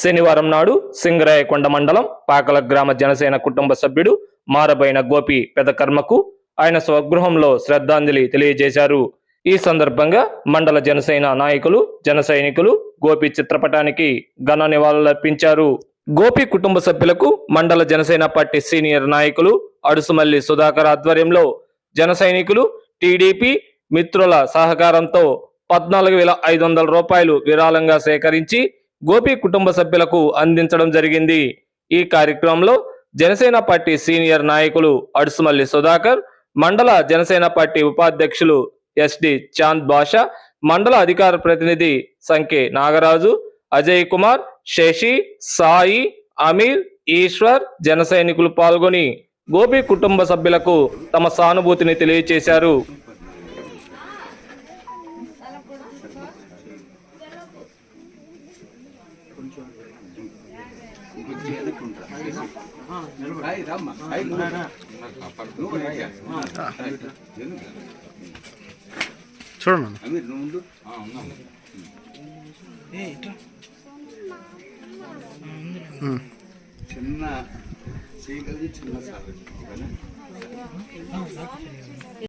శనివారం నాడు సింగరాయకొండ మండలం పాకల గ్రామ జనసేన కుటుంబ సభ్యుడు మారబైన గోపి పెదకర్మకు ఆయన స్వగృహంలో శ్రద్ధాంజలి తెలియజేశారు. ఈ సందర్భంగా మండల జనసేన నాయకులు జన సైనికులు గోపి చిత్రపటానికి ఘన నివాళులర్పించారు గోపి కుటుంబ సభ్యులకు మండల జనసేన పార్టీ సీనియర్ నాయకులు అడుసుమల్లి సుధాకర్ ఆధ్వర్యంలో జన సైనికులు టీడీపీ మిత్రుల సహకారంతో పద్నాలుగు వేల ఐదు వందల రూపాయలు విరాళంగా సేకరించి గోపి కుటుంబ సభ్యులకు అందించడం జరిగింది. ఈ కార్యక్రమంలో జనసేన పార్టీ సీనియర్ నాయకులు అడుసుమల్లి సుధాకర్ మండల జనసేన పార్టీ ఉపాధ్యక్షులు ఎస్డి చాంద్ బాషా మండల అధికార ప్రతినిధి సంఖ్య నాగరాజు అజయ్ కుమార్ శశి సాయి అమీర్ ఈశ్వర్ జన సైనికులు పాల్గొని గోపి కుటుంబ సభ్యులకు తమ సానుభూతిని తెలియజేశారు చూడండి చిన్న చేయగలిగి చిన్న సార్